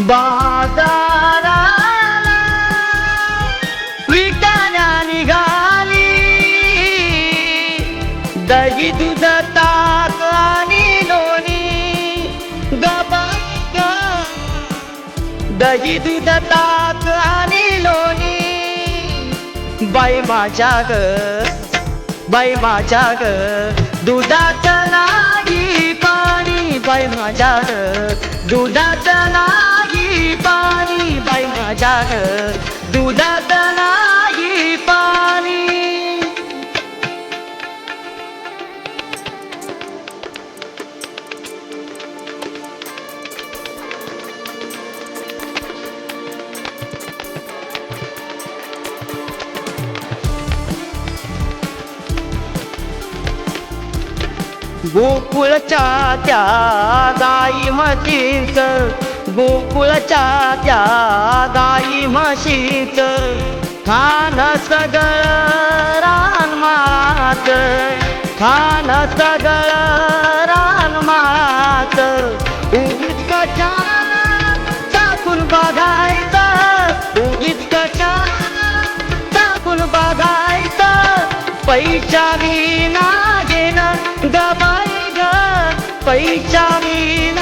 बाजाराला विकण्या निघाली. दही दूध ताक आणि लोणी. दही दूध ताक आणि लोणी. बाई माझ्या ग बाई माझ्या ग दुधात नाही पाणी. बाई माझ्या ग दुधात नाही काय माझ्या दुधात नाही पाणी. गोकुळच्या त्या गाई म्हशीच गोकुळच्या त्या गाई म्हशीत खान सगळ रानमाळात खान सगळ रानमाळात उगीत कशा टाकून बघायचं उगीच कशा टाकून बघायचं. पैसा विना घेणं गबाई ग पैसा विना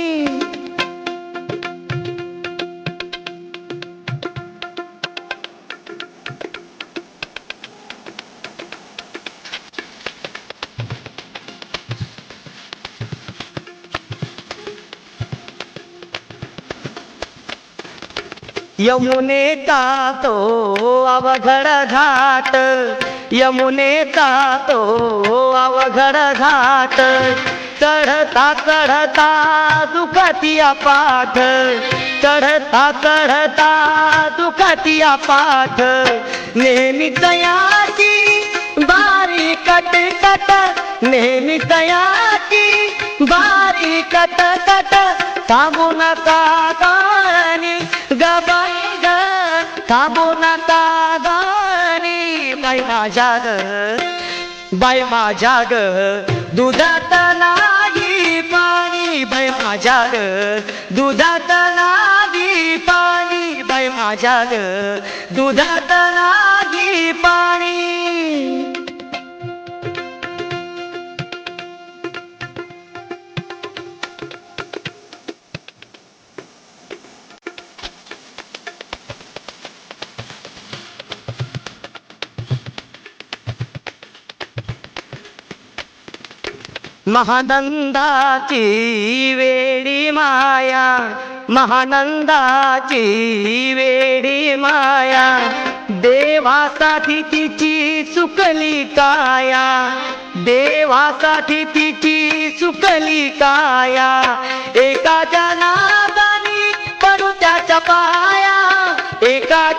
यमुने तातो तो अवघड घाट. यमुने तातो तो अवघड घाट. चढता चढता दुखतिया पाठ चढता चढता दुखतिया पाठ नेहमी तयाची बारी कट कट नेहमी तयाची बारी कट कट थांबू नका गाणी. थांबू नका गाणी बाई माझ्या ग बाई माझ्या ग दुधात नाही पाणी बाई माझ्या ग दुधात नाही पाणी बाई माझ्या ग दुधात नाही पाणी महानंदाची वेडी माया महानंदाची वेडी माया देवासाठी तिची सुकली काया देवासाठी तिची सुकली काया एका जनादानी पडू त्याच्या पाया एका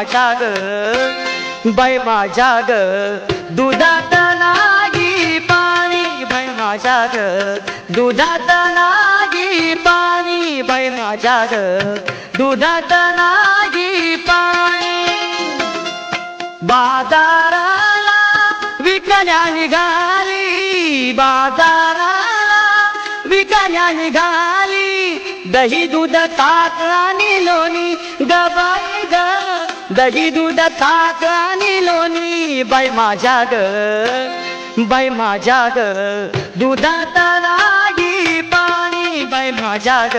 माझ्या ग बाई माझ्या ग दुधात नागी पाणी बाई माझ्या ग दुधात नाही पाणी बाई माझ्या ग दुधात नागी पाणी. बाजाराला विकण्या निघाली बाजाराला विकल्या निघाली दही दूध ताक आणि लोणी गबाई दही दूध थाक आणि लोणी. बाई माझ्या ग बाई माझ्या ग दुधात रागी पाणी. बाई माझ्या ग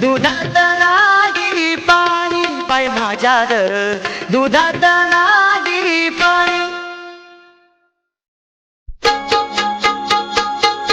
दुधात रागी पाणी. बाई माझ्या ग दुधात नाही